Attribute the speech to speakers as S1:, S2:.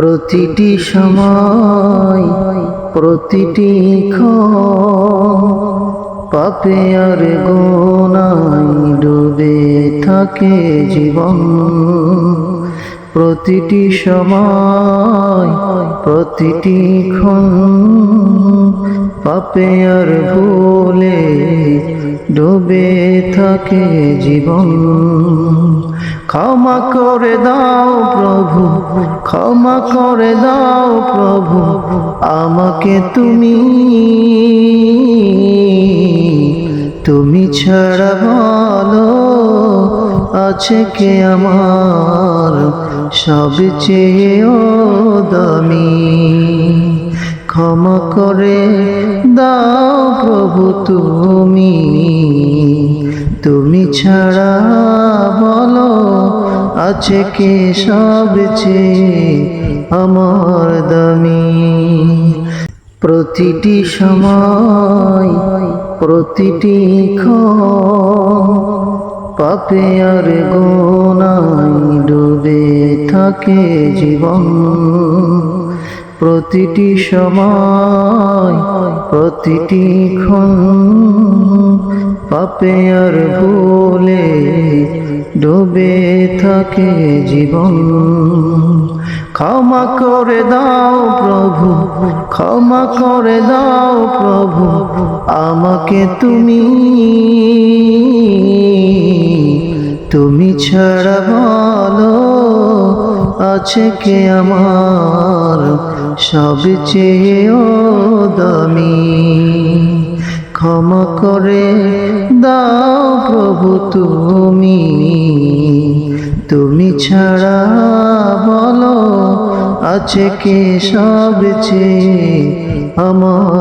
S1: প্রতিটি সময় প্রতিটি পাপে আর গোনাই ডুবে থাকে জীবন। প্রতিটি সময় প্রতিটি ক্ষণ পাপে আর ভুলে ডুবে থাকে জীবন। ক্ষমা করে দাও প্রভু, ক্ষমা করে দাও প্রভু, আমাকে তুমি তুমি ছাড়া বলো আছে কে আমার? সবচেয়ে দামি। ক্ষমা করে দাও প্রভু তুমি। তুমি ছাড়া বলো, আছে কে সবচেয়ে আমার দামি? প্রতিটি সময়, প্রতিটি ক্ষণ, পাপে আর গোনাই ডুবে থাকে জীবন। প্রতিটি সময়, প্রতিটি ক্ষণ পাপে আর ভুলে ডুবে থাকে জীবন। ক্ষমা করে দাও প্রভু, ক্ষমা করে দাও প্রভু, আমাকে তুমি তুমি ছাড়া বলো। আছে কে আমার? সবচেয়ে দামি। ক্ষমা করে দাও প্রভু তুমি। তুমি ছাড়া বলো আছে কে সবচেয়ে আমার?